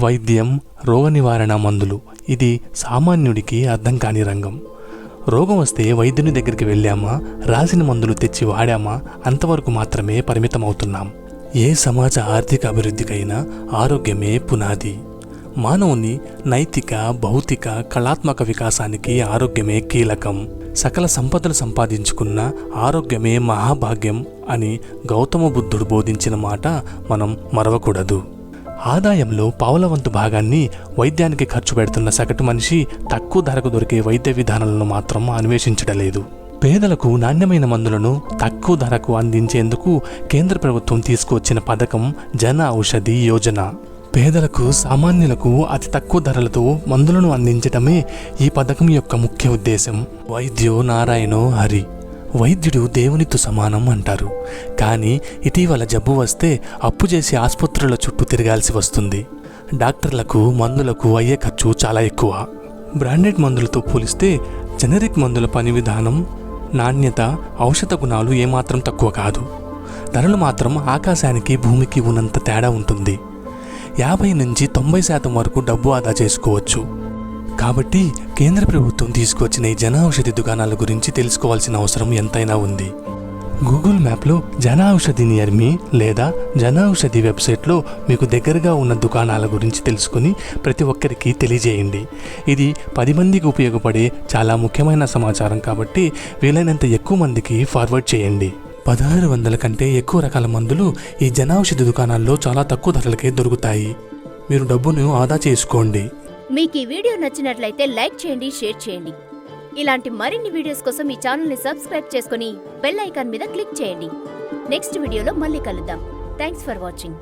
వైద్యం రోగ నివారణ మందులు. ఇది సామాన్యుడికి అర్థం కాని రంగం. రోగం వస్తే వైద్యుని దగ్గరికి వెళ్ళామా రాసిన మందులు తెచ్చి వాడామా అంతవరకు మాత్రమే పరిమితమవుతున్నాం. ఏ సమాజ ఆర్థిక అభివృద్ధికైనా ఆరోగ్యమే పునాది. మానవుని నైతిక భౌతిక కళాత్మక వికాసానికి ఆరోగ్యమే కీలకం. సకల సంపదలు సంపాదించుకున్న ఆరోగ్యమే మహాభాగ్యం అని గౌతమ బుద్ధుడు బోధించిన మాట మనం మరవకూడదు. ఆదాయంలో పావులవంతు భాగాన్ని వైద్యానికి ఖర్చు పెడుతున్న సగటు మనిషి తక్కువ ధరకు దొరికే వైద్య విధానాలను మాత్రం అన్వేషించడలేదు పేదలకు నాణ్యమైన మందులను తక్కువ ధరకు అందించేందుకు కేంద్ర ప్రభుత్వం తీసుకువచ్చిన పథకం జన ఔషధి యోజన. పేదలకు సామాన్యులకు అతి తక్కువ ధరలతో మందులను అందించడమే ఈ పథకం యొక్క ముఖ్య ఉద్దేశం. వైద్యో నారాయణో హరి. వైద్యుడు దేవునితో సమానం అంటారు. కానీ ఇటీవల జబ్బు వస్తే అప్పు చేసి ఆసుపత్రుల చుట్టూ తిరగాల్సి వస్తుంది. డాక్టర్లకు మందులకు అయ్యే ఖర్చు చాలా ఎక్కువ. బ్రాండెడ్ మందులతో పోలిస్తే జనరిక్ మందుల పని విధానం నాణ్యత ఔషధ గుణాలు ఏమాత్రం తక్కువ కాదు. ధరలు మాత్రం ఆకాశానికి భూమికి ఉన్నంత తేడా ఉంటుంది. యాభై నుంచి తొంభై శాతం వరకు డబ్బు ఆదా చేసుకోవచ్చు. కాబట్టి కేంద్ర ప్రభుత్వం తీసుకొచ్చిన ఈ జన ఔషధి దుకాణాల గురించి తెలుసుకోవాల్సిన అవసరం ఎంతైనా ఉంది. గూగుల్ మ్యాప్లో జన ఔషధి నియర్ మీ లేదా జన ఔషధి వెబ్సైట్లో మీకు దగ్గరగా ఉన్న దుకాణాల గురించి తెలుసుకుని ప్రతి ఒక్కరికి తెలియజేయండి. ఇది పది మందికి ఉపయోగపడే చాలా ముఖ్యమైన సమాచారం కాబట్టి వీలైనంత ఎక్కువ మందికి ఫార్వర్డ్ చేయండి. పదహారు వందల కంటే ఎక్కువ రకాల మందులు ఈ జన ఔషధి దుకాణాల్లో చాలా తక్కువ ధరలకే దొరుకుతాయి. మీరు డబ్బును ఆదా చేసుకోండి. మీకు ఈ వీడియో నచ్చినట్లయితే లైక్ చేయండి షేర్ చేయండి. ఇలాంటి మరిన్ని వీడియోస్ కోసం ఈ ఛానల్ని సబ్స్క్రైబ్ చేసుకుని బెల్ ఐకాన్ మీద క్లిక్ చేయండి. నెక్స్ట్ వీడియోలో మళ్ళీ కలుద్దాం. Thanks for watching.